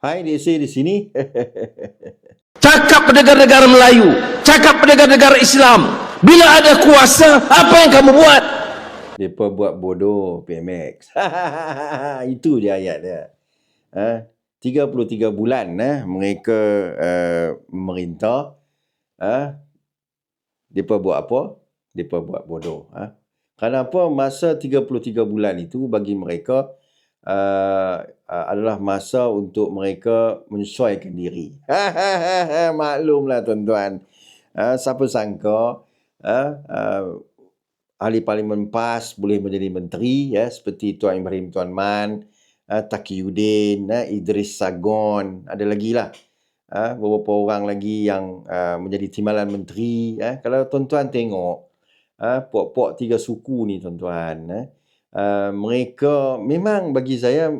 Hai, dia say di sini. Cakap negara-negara Melayu, cakap negara-negara Islam. Bila ada kuasa, apa yang kamu buat? Mereka buat bodoh PMX. Itu je ayat dia. Ha? 33 bulan eh, mereka uh, memerintah. Ha? Mereka buat apa? Mereka buat bodoh. Ha? Kenapa masa 33 bulan itu bagi mereka uh, uh, adalah masa untuk mereka menyesuaikan diri. Maklumlah tuan-tuan. Uh, siapa sangka uh, uh, ahli parlimen PAS boleh menjadi menteri ya seperti Tuan Ibrahim Tuan Man, uh, Taqiyuddin, uh, Idris Sagon, ada lagi lah. Uh, beberapa orang lagi yang uh, menjadi timbalan menteri. Uh, kalau tuan-tuan tengok, uh, puak-puak tiga suku ni tuan-tuan, uh, uh, mereka memang bagi saya,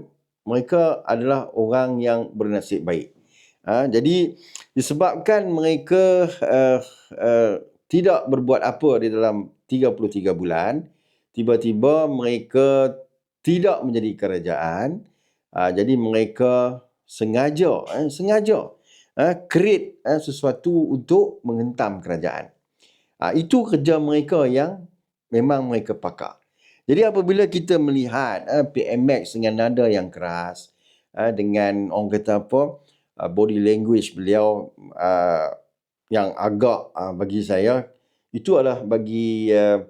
mereka adalah orang yang bernasib baik. Uh, jadi disebabkan mereka uh, uh, tidak berbuat apa di dalam 33 bulan, tiba-tiba mereka tidak menjadi kerajaan. Uh, jadi mereka sengaja, eh, sengaja uh, create uh, sesuatu untuk menghentam kerajaan. Uh, itu kerja mereka yang memang mereka pakar. Jadi apabila kita melihat uh, PMX dengan nada yang keras, uh, dengan orang kata apa, uh, body language beliau uh, yang agak uh, bagi saya itu adalah bagi uh,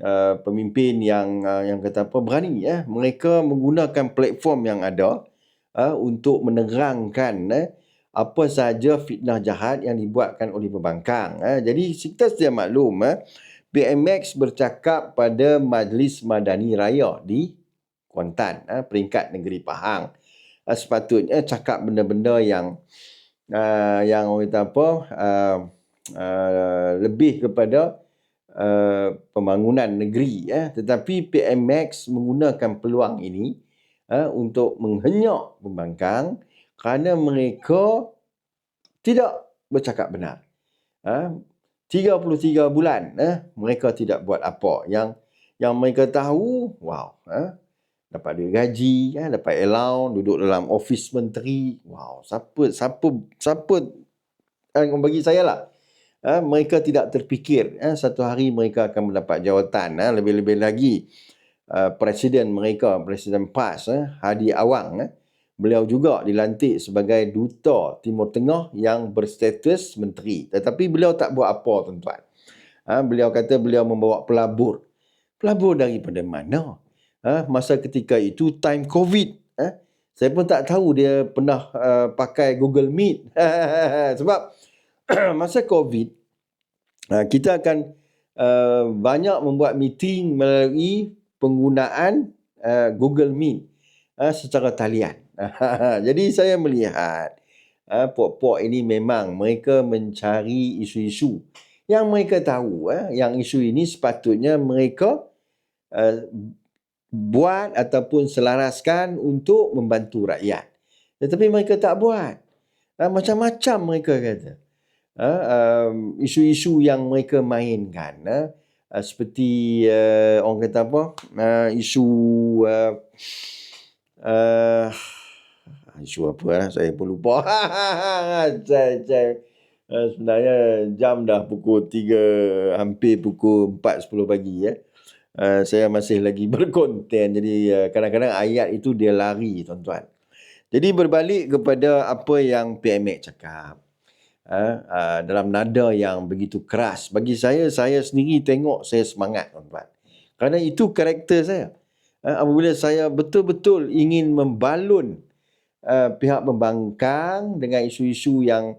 uh, pemimpin yang uh, yang kata apa berani ya mereka menggunakan platform yang ada uh, untuk menerangkan uh, apa sahaja fitnah jahat yang dibuatkan oleh pembangkang uh. jadi kita sedia maklum uh, BMX bercakap pada Majlis Madani Raya di Kuantan uh, peringkat negeri Pahang. Uh, sepatutnya cakap benda-benda yang uh, yang orang kata apa uh, uh, lebih kepada uh, pembangunan negeri ya tetapi PMX menggunakan peluang ini uh, untuk menghenyak pembangkang kerana mereka tidak bercakap benar uh, 33 bulan uh, mereka tidak buat apa. Yang yang mereka tahu wow uh, dapat duit gaji ya dapat allowance duduk dalam office menteri wow siapa siapa siapa yang bagi saya lah. Ha, mereka tidak terfikir ha, satu hari mereka akan mendapat jawatan ha, lebih-lebih lagi uh, presiden mereka presiden PAS ha, Hadi Awang ha, beliau juga dilantik sebagai duta Timur Tengah yang berstatus menteri. Tetapi beliau tak buat apa tuan-tuan. Ha, beliau kata beliau membawa pelabur. Pelabur daripada mana? Ha, masa ketika itu time covid. Ha, saya pun tak tahu dia pernah uh, pakai Google Meet. Sebab masa COVID, uh, kita akan uh, banyak membuat meeting melalui penggunaan uh, Google Meet secara talian. Jadi saya melihat uh, puak-puak ini memang mereka mencari isu-isu yang mereka tahu uh, yang isu ini sepatutnya mereka uh, buat ataupun selaraskan untuk membantu rakyat. Tetapi mereka tak buat. Uh, macam-macam mereka kata uh, um, isu-isu yang mereka mainkan uh, uh, seperti uh, orang kata apa uh, isu uh, uh, isu apa lah saya pun lupa uh, sebenarnya jam dah pukul 3 hampir pukul 4 10 pagi ya uh, saya masih lagi berkonten jadi uh, kadang-kadang ayat itu dia lari tuan-tuan jadi berbalik kepada apa yang PMX cakap dalam nada yang begitu keras. Bagi saya, saya sendiri tengok saya semangat tuan-tuan. Kerana itu karakter saya. Uh, apabila saya betul-betul ingin membalun uh, pihak pembangkang dengan isu-isu yang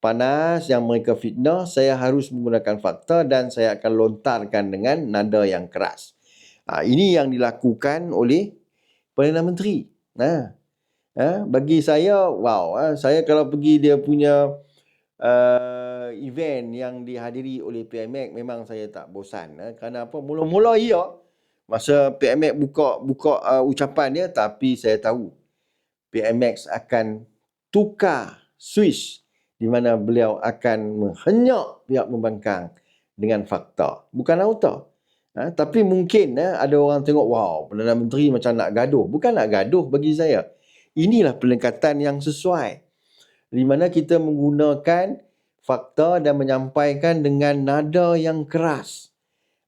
panas, yang mereka fitnah, saya harus menggunakan fakta dan saya akan lontarkan dengan nada yang keras. Uh, ini yang dilakukan oleh Perdana Menteri. Nah, uh, bagi saya, wow, uh, saya kalau pergi dia punya uh, event yang dihadiri oleh PMX memang saya tak bosan eh. kerana apa mula-mula ya masa PMX buka buka uh, ucapan dia tapi saya tahu PMX akan tukar switch di mana beliau akan menghenyak pihak pembangkang dengan fakta bukan auto ha, tapi mungkin eh, ada orang tengok wow Perdana Menteri macam nak gaduh bukan nak gaduh bagi saya inilah pendekatan yang sesuai. Di mana kita menggunakan fakta dan menyampaikan dengan nada yang keras.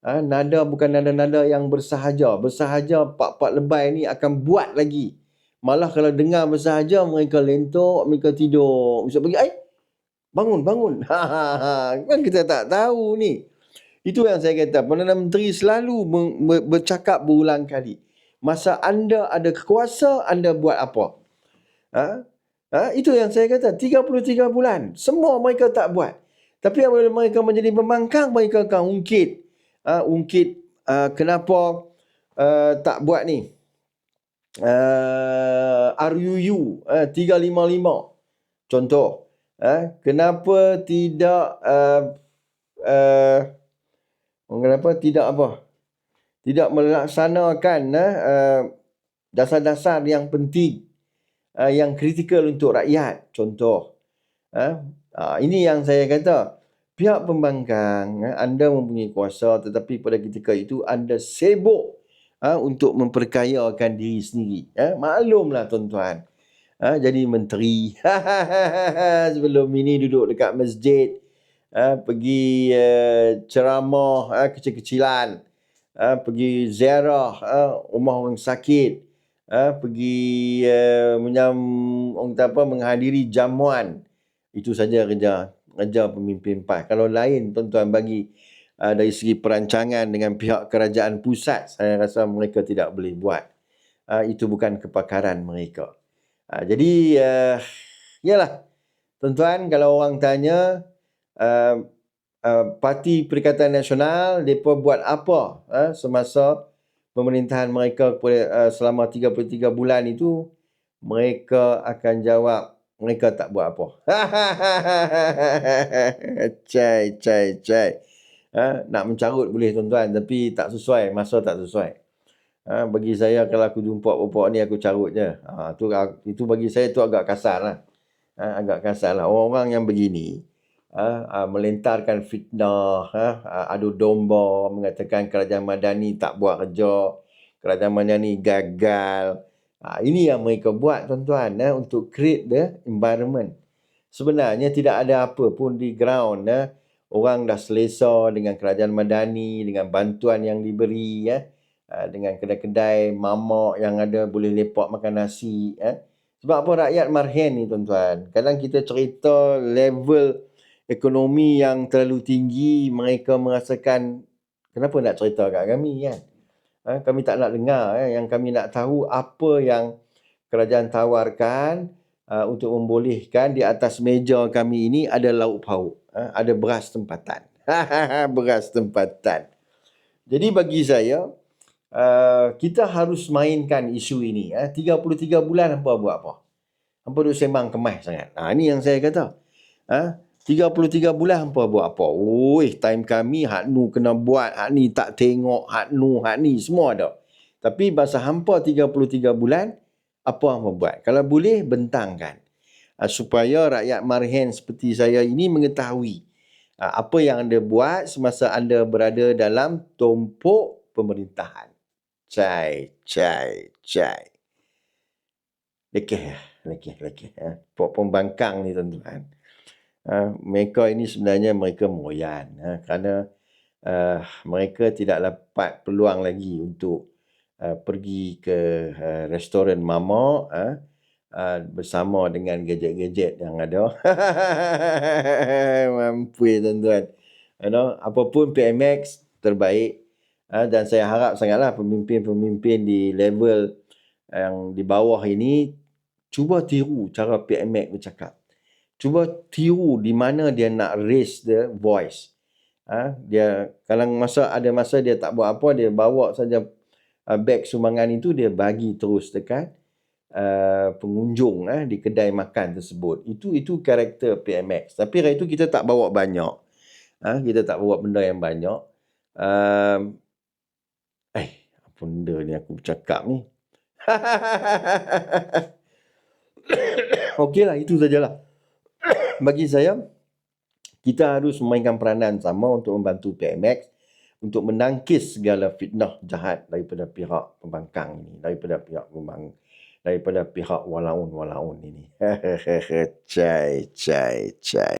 Ha, nada bukan nada-nada yang bersahaja. Bersahaja pak-pak lebay ni akan buat lagi. Malah kalau dengar bersahaja, mereka lentok, mereka tidur. Bisa pergi, eh, bangun, bangun. Kan kita tak tahu ni. Itu yang saya kata. Perdana Menteri selalu bercakap berulang kali. Masa anda ada kekuasa, anda buat apa? Ha? Ha? Itu yang saya kata. 33 bulan. Semua mereka tak buat. Tapi apabila mereka menjadi pembangkang, mereka akan ungkit. Ha? Ungkit uh, kenapa uh, tak buat ni. Uh, RUU uh, 355. Contoh. Uh, kenapa tidak... Uh, uh, kenapa tidak apa? tidak melaksanakan uh, dasar-dasar yang penting uh, yang kritikal untuk rakyat contoh uh, uh, ini yang saya kata pihak pembangkang uh, anda mempunyai kuasa tetapi pada ketika itu anda sibuk uh, untuk memperkayakan diri sendiri uh, maklumlah tuan-tuan. Uh, jadi menteri sebelum ini duduk dekat masjid uh, pergi uh, ceramah uh, kecil-kecilan uh, pergi ziarah uh, rumah orang sakit, uh, pergi uh, menyam apa menghadiri jamuan. Itu saja kerja kerja pemimpin PAS. Kalau lain tuan-tuan bagi uh, dari segi perancangan dengan pihak kerajaan pusat, saya rasa mereka tidak boleh buat. Uh, itu bukan kepakaran mereka. Uh, jadi uh, yalah tuan-tuan kalau orang tanya uh, Uh, Parti Perikatan Nasional mereka buat apa uh, semasa pemerintahan mereka uh, selama 33 bulan itu mereka akan jawab mereka tak buat apa. cai cai cai. Ha, nak mencarut boleh tuan-tuan tapi tak sesuai, masa tak sesuai. Ha, bagi saya kalau aku jumpa bapak ni aku carut je. Ha, tu, itu bagi saya tu agak kasar lah. Ha, agak kasar lah. Orang-orang yang begini, uh, melentarkan fitnah, uh, adu domba, mengatakan kerajaan Madani tak buat kerja, kerajaan Madani gagal. Uh, ini yang mereka buat tuan-tuan uh, untuk create the environment. Sebenarnya tidak ada apa pun di ground. Uh, orang dah selesa dengan kerajaan Madani, dengan bantuan yang diberi. Uh, uh, dengan kedai-kedai mamak yang ada boleh lepak makan nasi. Uh. Sebab apa rakyat marhen ni tuan-tuan. Kadang kita cerita level ekonomi yang terlalu tinggi mereka merasakan kenapa nak cerita kat kami kan ha, kami tak nak dengar eh. yang kami nak tahu apa yang kerajaan tawarkan uh, untuk membolehkan di atas meja kami ini ada lauk pauk ha, ada beras tempatan. Beras tempatan. Jadi bagi saya uh, kita harus mainkan isu ini eh. 33 bulan apa buat apa? Apa duk sembang kemas sangat. Ha, ini yang saya kata. Ha, 33 bulan hampa buat apa? Oi, time kami hak nu kena buat, hak ni tak tengok, hak nu, hak ni semua ada. Tapi bahasa hampa 33 bulan, apa hampa buat? Kalau boleh bentangkan. Uh, supaya rakyat marhen seperti saya ini mengetahui uh, apa yang anda buat semasa anda berada dalam tumpuk pemerintahan. Cai, cai, cai. Lekeh, lekeh, lekeh. Ha? Pembangkang ni tuan-tuan uh, mereka ini sebenarnya mereka moyan uh, kerana uh, mereka tidak dapat peluang lagi untuk uh, pergi ke uh, restoran mama uh, uh, bersama dengan gadget-gadget yang ada. Mampu ya tuan-tuan. You know, apapun PMX terbaik uh, dan saya harap sangatlah pemimpin-pemimpin di level yang di bawah ini cuba tiru cara PMX bercakap cuba tiru di mana dia nak raise the voice. Ha? Dia kalau masa ada masa dia tak buat apa, dia bawa saja uh, beg sumbangan itu dia bagi terus dekat uh, pengunjung uh, di kedai makan tersebut. Itu itu karakter PMX. Tapi hari itu kita tak bawa banyak. Ha? Kita tak bawa benda yang banyak. Uh, eh, apa benda ni aku bercakap ni? Okeylah, itu sajalah bagi saya kita harus memainkan peranan sama untuk membantu PMX untuk menangkis segala fitnah jahat daripada pihak pembangkang ini daripada pihak pembang daripada pihak walaun-walaun ini. Cai, cai, cai.